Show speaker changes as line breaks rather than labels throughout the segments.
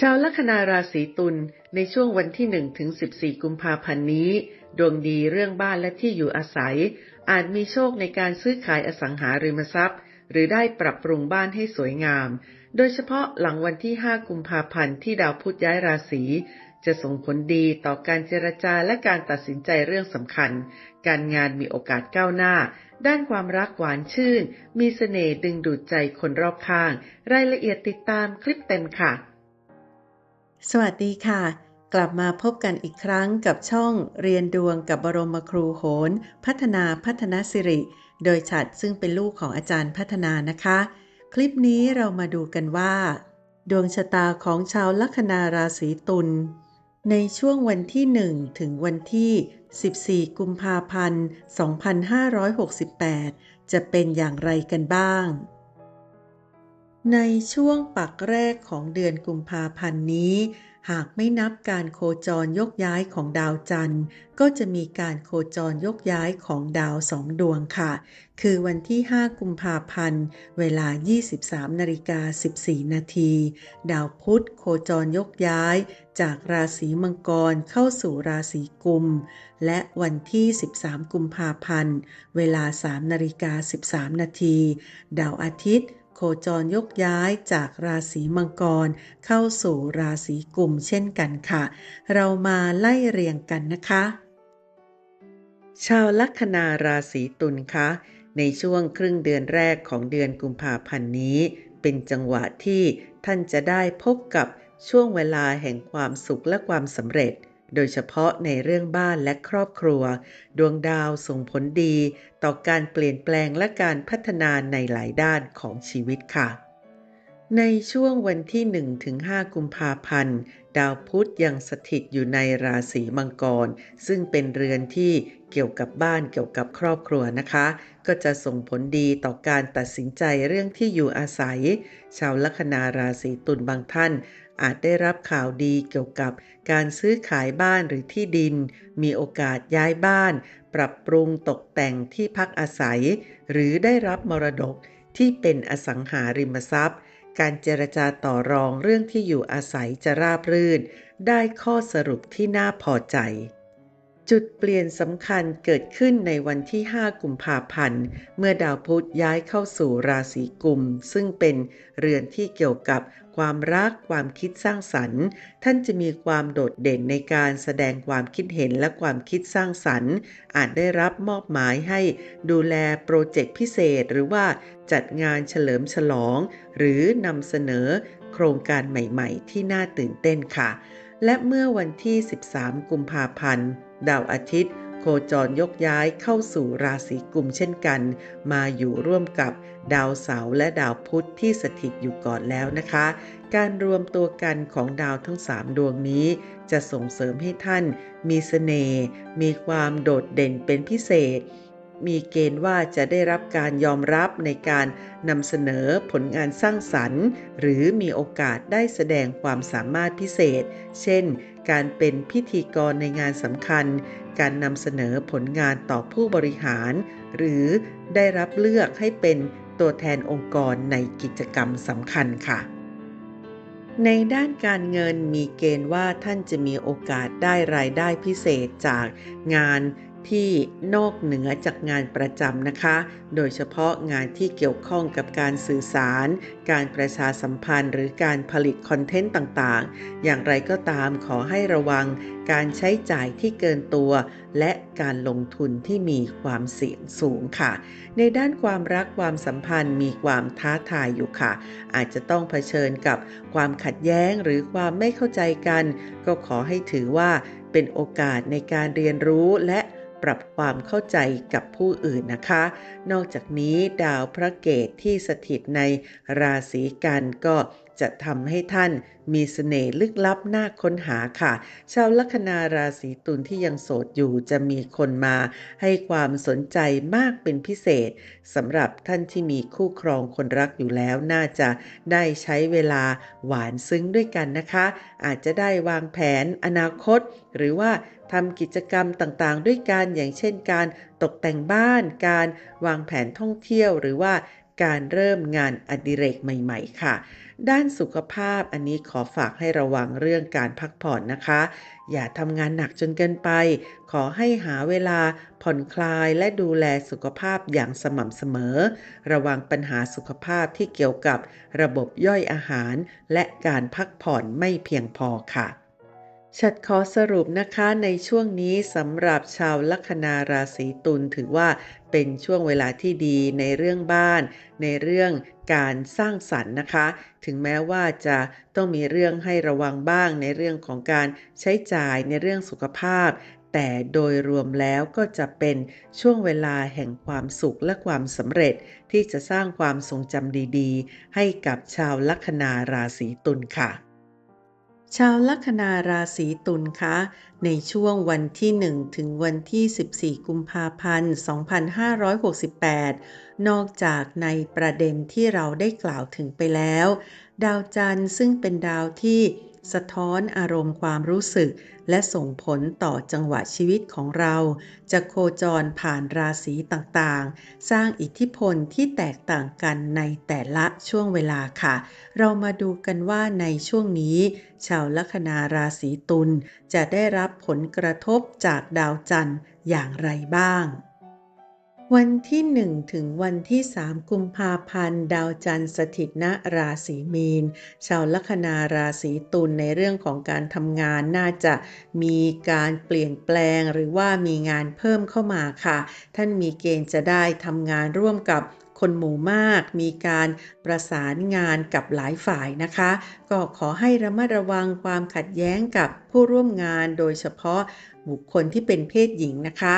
ชาวลัคนาราศีตุลในช่วงวันที่1ถึง14 กุมภาพันธ์นี้ ดวงดีเรื่องบ้านและที่อยู่อาศัย อาจมีโชคในการซื้อขายอสังหาริมทรัพย์ หรือได้ปรับปรุงบ้านให้สวยงาม โดยเฉพาะหลังวันที่ 5 กุมภาพันธ์ที่ดาวพุธย้ายราศีจะส่งผลดีต่อการเจรจาและการตัดสินใจเรื่องสำคัญ การงานมีโอกาสก้าวหน้า ด้านความรักหวานชื่น มีเสน่ห์ดึงดูดใจคนรอบข้าง รายละเอียดติดตามคลิปเต็มค่ะ
สวัสดีค่ะ กลับมาพบกันอีกครั้งกับช่องเรียนดวงกับบรมครูโหน พัฒนาพัฒนสิริ โดยฉัดซึ่งเป็นลูกของอาจารย์พัฒนานะคะ คลิปนี้เรามาดูกันว่า ดวงชะตาของชาวลัคนาราศีตุลในช่วงวันที่ 1 ถึงวันที่ 14 กุมภาพันธ์ 2568 จะเป็นอย่างไรกันบ้าง ในช่วงปักแรกของเดือนกุมภาพันธ์นี้ หากไม่นับการโคจรยกย้ายของดาวจันทร์ ก็จะมีการโคจรยกย้ายของดาวสองดวงค่ะ คือวันที่ 5 กุมภาพันธ์ เวลา 23นาฬิกา14 นาที ดาวพุธโคจรยกย้าย จากราศีมังกรเข้าสู่ราศีกุม และวันที่ 13 กุมภาพันธ์ เวลา 3นาฬิกา13 นาที ดาวอาทิตย์ โคจรยกย้ายจากราศีมังกร เข้าสู่ราศีกุมเช่นกันค่ะ เรามาไล่เรียงกันนะคะ
ชาวลัคนาราศีตุลคะในช่วงครึ่งเดือนแรกของเดือนกุมภาพันธ์นี้ เป็นจังหวะที่ท่านจะได้พบกับช่วงเวลาแห่งความสุขและความสำเร็จ โดยเฉพาะในเรื่องบ้านและครอบครัว ดวงดาวส่งผลดีต่อการเปลี่ยนแปลงและการพัฒนาในหลายด้านของชีวิตค่ะ ในช่วงวันที่1ถึง5กุมภาพันธ์ ดาวพุธยังสถิตอยู่ในราศีมังกร ซึ่งเป็นเรือนที่เกี่ยวกับบ้านเกี่ยวกับครอบครัวนะคะ ก็จะส่งผลดีต่อการตัดสินใจเรื่องที่อยู่อาศัย ชาวลัคนาราศีตุลบางท่าน อาจได้รับข่าวดีเกี่ยวกับการซื้อขายบ้านหรือที่ดิน มีโอกาสย้ายบ้าน ปรับปรุงตกแต่งที่พักอาศัย หรือได้รับมรดกที่เป็นอสังหาริมทรัพย์ การเจรจาต่อรองเรื่องที่อยู่อาศัยจะราบรื่น ได้ข้อสรุปที่น่าพอใจ จุดเปลี่ยนสำคัญเกิดขึ้นในวันที่ 5 กุมภาพันธ์ เมื่อดาวพุธย้ายเข้าสู่ราศีกุม ซึ่งเป็นเรือนที่เกี่ยวกับ ความรัก ความคิดสร้างสรรค์ ท่านจะมีความโดดเด่นในการแสดงความคิดเห็นและความคิดสร้างสรรค์ อาจได้รับมอบหมายให้ดูแลโปรเจกต์พิเศษ หรือว่าจัดงานเฉลิมฉลอง หรือนำเสนอโครงการใหม่ๆ ที่น่าตื่นเต้นค่ะ และเมื่อวันที่ 13 กุมภาพันธ์ ดาวอาทิตย์ คจรยกย้ายเข้าสู่ราศีกุมเช่นกัน มาอยู่ร่วมกับดาวเสาร์และดาวพุธที่สถิตอยู่ก่อนแล้วนะคะ การรวมตัวกันของดาวทั้ง 3 ดวงนี้ จะส่งเสริมให้ท่าน มีเสน่ห์มีความโดดเด่นเป็นพิเศษ มีเกณฑ์ว่าจะได้รับการยอมรับในการนำเสนอผลงานสร้างสรรค์ หรือมีโอกาสได้แสดงความสามารถพิเศษ เช่น การเป็นพิธีกรในงานสำคัญ การนำเสนอผลงานต่อผู้บริหาร หรือได้รับเลือกให้เป็นตัวแทนองค์กรในกิจกรรมสำคัญค่ะ ในด้านการเงินมีเกณฑ์ว่าท่านจะมีโอกาสได้รายได้พิเศษจากงาน ที่นอกเหนือจากงานประจำนะคะ โดยเฉพาะงานที่เกี่ยวข้องกับการสื่อสาร การประชาสัมพันธ์ หรือการผลิตคอนเทนต์ต่างๆ อย่างไรก็ตามขอให้ระวังการใช้จ่ายที่เกินตัว และการลงทุนที่มีความเสี่ยงสูงค่ะ ในด้านความรักความสัมพันธ์มีความท้าทายอยู่ค่ะ อาจจะต้องเผชิญกับความขัดแย้งหรือความไม่เข้าใจกัน ก็ขอให้ถือว่าเป็นโอกาสในการเรียนรู้และ ปรับความเข้าใจกับผู้อื่นนะคะ นอกจากนี้ดาวพระเกตที่สถิตในราศีกันก็ จะทำให้ท่านมีเสน่ห์ลึกลับน่าค้นหาค่ะ ชาวลัคนาราศีตุลที่ยังโสดอยู่จะมีคนมาให้ความสนใจมากเป็นพิเศษสำหรับท่านที่มีคู่ครองคนรักอยู่แล้วน่าจะได้ใช้เวลาหวานซึ้งด้วยกันนะคะ อาจจะได้วางแผนอนาคต หรือว่าทำกิจกรรมต่างๆ ด้วยกันอย่างเช่นการตกแต่งบ้าน การวางแผนท่องเที่ยวหรือว่า การเริ่มงานอดิเรกใหม่ ๆ ค่ะ ด้านสุขภาพอันนี้ขอฝากให้ระวังเรื่องการพักผ่อนนะคะ อย่าทำงานหนักจนเกินไป ขอให้หาเวลาผ่อนคลายและดูแลสุขภาพอย่างสม่ำเสมอ ระวังปัญหาสุขภาพที่เกี่ยวกับระบบย่อยอาหาร และการพักผ่อนไม่เพียงพอค่ะ ฉัดขอสรุปนะคะในช่วงนี้สำหรับชาวลัคนาราศีตุลถือว่าเป็นช่วงเวลาที่ดีในเรื่องบ้าน ในเรื่องการสร้างสรรค์นะคะ ถึงแม้ว่าจะต้องมีเรื่องให้ระวังบ้างในเรื่องของการใช้จ่ายในเรื่องสุขภาพ แต่โดยรวมแล้วก็จะเป็นช่วงเวลาแห่งความสุขและความสำเร็จที่จะสร้างความทรงจำดีๆ ให้กับชาวลัคนาราศีตุลค่ะ ชาวลัคนาราศีตุลคะ ในช่วงวันที่ 1 ถึงวันที่ 14 กุมภาพันธ์ 2568 นอกจากในประเด็นที่เราได้กล่าวถึงไปแล้ว ดาวจันทร์ซึ่งเป็นดาวที่ สะท้อนอารมณ์ความรู้สึก และส่งผลต่อจังหวะชีวิตของเรา จะโคจรผ่านราศีต่างๆ สร้างอิทธิพลที่แตกต่างกันในแต่ละช่วงเวลาค่ะ เรามาดูกันว่าในช่วงนี้ ชาวลัคนาราศีตุลจะได้รับผลกระทบจากดาวจันทร์อย่างไรบ้าง วันที่ 1 ถึงวันที่ 3 กุมภาพันธ์ ดาวจันทร์สถิตณราศีมีน ชาวลัคนาราศีตุลในเรื่องของการทำงานน่าจะมีการเปลี่ยนแปลงหรือว่ามีงานเพิ่มเข้ามาค่ะ ท่านมีเกณฑ์จะได้ทำงานร่วมกับคนหมู่มากมีการประสานงานกับหลายฝ่ายนะคะ ก็ขอให้ระมัดระวังความขัดแย้งกับผู้ร่วมงานโดยเฉพาะบุคคลที่เป็นเพศหญิงนะคะ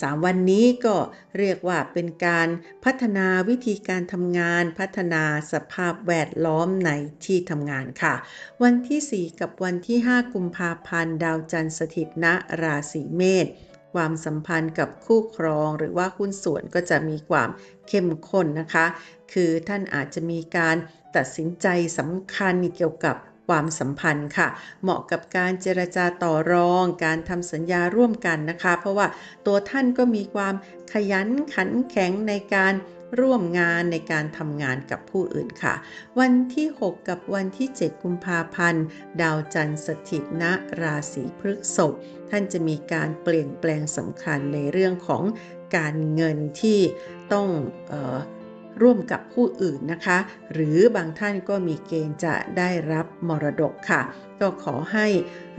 สามวันนี้ก็เรียกว่าเป็นการพัฒนาวิธีการทำงาน พัฒนาสภาพแวดล้อมในที่ทำงานค่ะ วันที่ 4 กับวันที่ 5 กุมภาพันธ์ ดาวจันทร์สถิตณราศีเมษความสัมพันธ์กับคู่ครองหรือว่าหุ้นส่วนก็จะมีความเข้มข้นนะคะ คือท่านอาจจะมีการตัดสินใจสำคัญเกี่ยวกับ ความสัมพันธ์ค่ะ เหมาะกับการเจรจาต่อรอง การทำสัญญาร่วมกันนะคะ เพราะว่าตัวท่านก็มีความขยันขันแข็งในการร่วมงานในการทำงานกับผู้อื่นค่ะ วันที่ 6 กับวันที่ 7 กุมภาพันธ์ ดาวจันทร์สถิตณราศีพฤษภท่านจะมีการเปลี่ยนแปลงสำคัญในเรื่องของการเงินที่ต้องออ ร่วมกับผู้อื่นนะคะ หรือบางท่านก็มีเกณฑ์จะได้รับมรดกค่ะ ก็ขอให้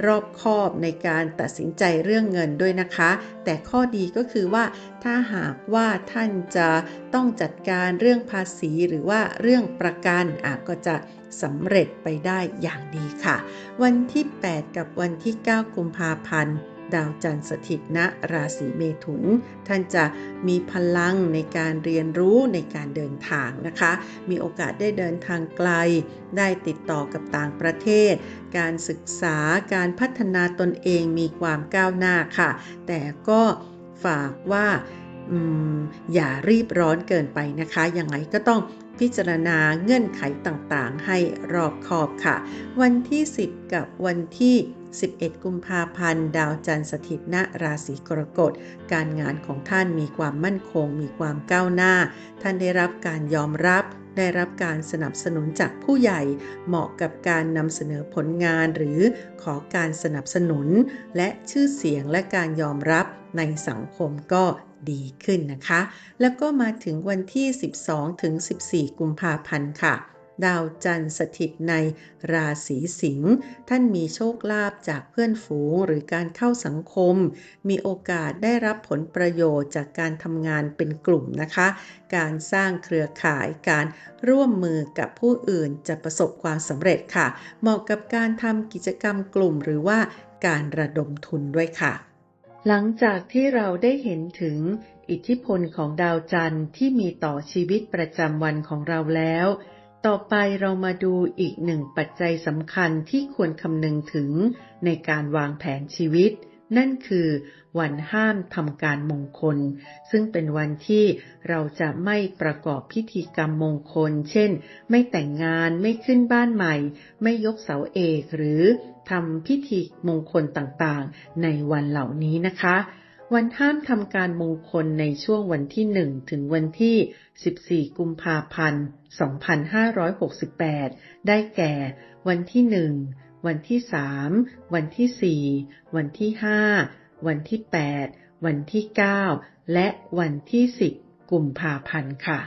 รอบคอบในการตัดสินใจเรื่องเงินด้วยนะคะ แต่ข้อดีก็คือว่า ถ้าหากว่าท่านจะต้องจัดการเรื่องภาษีหรือว่าเรื่องประกันอาก็จะสำเร็จไปได้อย่างดีค่ะ วันที่ 8 กับวันที่ 9 กุมภาพันธ์ ดาวจันทร์สถิตณราศีเมถุน ท่านจะมีพลังในการเรียนรู้ในการเดินทางนะคะ มีโอกาสได้เดินทางไกล ได้ติดต่อกับต่างประเทศ การศึกษาการพัฒนาตนเองมีความก้าวหน้าค่ะ แต่ก็ฝากว่าออย่ารีบร้อนเกินไปนะคะ ยังไงก็ต้องพิจารณาเงื่อนไขต่างๆ ให้รอบคอบค่ะ วันที่ 10 กับวันที่ 11 กุมภาพันธ์ ดาวจันทร์สถิตณราศีกรกฎ การงานของท่านมีความมั่นคง มีความก้าวหน้า ท่านได้รับการยอมรับ ได้รับการสนับสนุนจากผู้ใหญ่ เหมาะกับการนำเสนอผลงานหรือขอการสนับสนุน และชื่อเสียงและการยอมรับในสังคมก็ดีขึ้นนะคะ แล้วก็มาถึงวันที่ 12 ถึง 14 กุมภาพันธ์ค่ะ ดาวจันทร์สถิตในราศีสิงห์ท่านมีโชคลาภจากเพื่อนฝูงหรือการเข้าสังคม มีโอกาสได้รับผลประโยชน์จากการทำงานเป็นกลุ่มนะคะ การสร้างเครือข่ายการร่วมมือกับผู้อื่นจะประสบความสำเร็จค่ะ เหมาะกับการทำกิจกรรมกลุ่มหรือว่าการระดมทุนด้วยค่ะ หลังจากที่เราได้เห็นถึงอิทธิพลของดาวจันทร์ที่มีต่อชีวิตประจำวันของเราแล้ว ต่อไปเรามาดูอีกหนึ่งปัจจัยสำคัญที่ควรคำนึงถึงในการวางแผนชีวิต นั่นคือวันห้ามทำการมงคล ซึ่งเป็นวันที่เราจะไม่ประกอบพิธีกรรมมงคล เช่น ไม่แต่งงานไม่ขึ้นบ้านใหม่ ไม่ยกเสาเอกหรือทำพิธีมงคลต่างๆ ในวันเหล่านี้นะคะ
วันห้ามทำการมงคลในช่วงวันที่ 1 ถึงวันที่ 14 กุมภาพันธ์ 2568 ได้แก่ วันที่ 1 วันที่ 3 วันที่ 4 วันที่ 5 วันที่ 8 วันที่ 9 และวันที่ 10 กุมภาพันธ์ค่ะ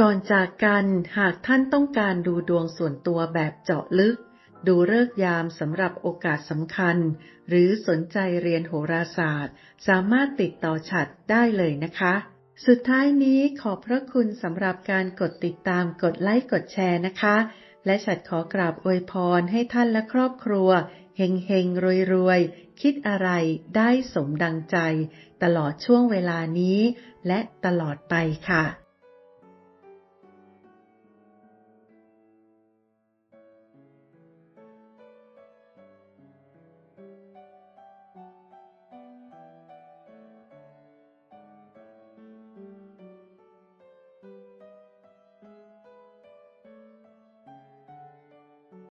ก่อนจากกัน หากท่านต้องการดูดวงส่วนตัวแบบเจาะลึก ดูเลิกยามสำหรับโอกาสสำคัญ หรือสนใจเรียนโหราศาสตร์ สามารถติดต่อฉัดได้เลยนะคะ สุดท้ายนี้ขอบพระคุณสำหรับการกดติดตามกดไลค์กดแชร์นะคะ และฉัดขอกราบอวยพรให้ท่านและครอบครัวเฮงเฮงรวยรวยคิดอะไรได้สมดังใจ ตลอดช่วงเวลานี้ และตลอดไปค่ะ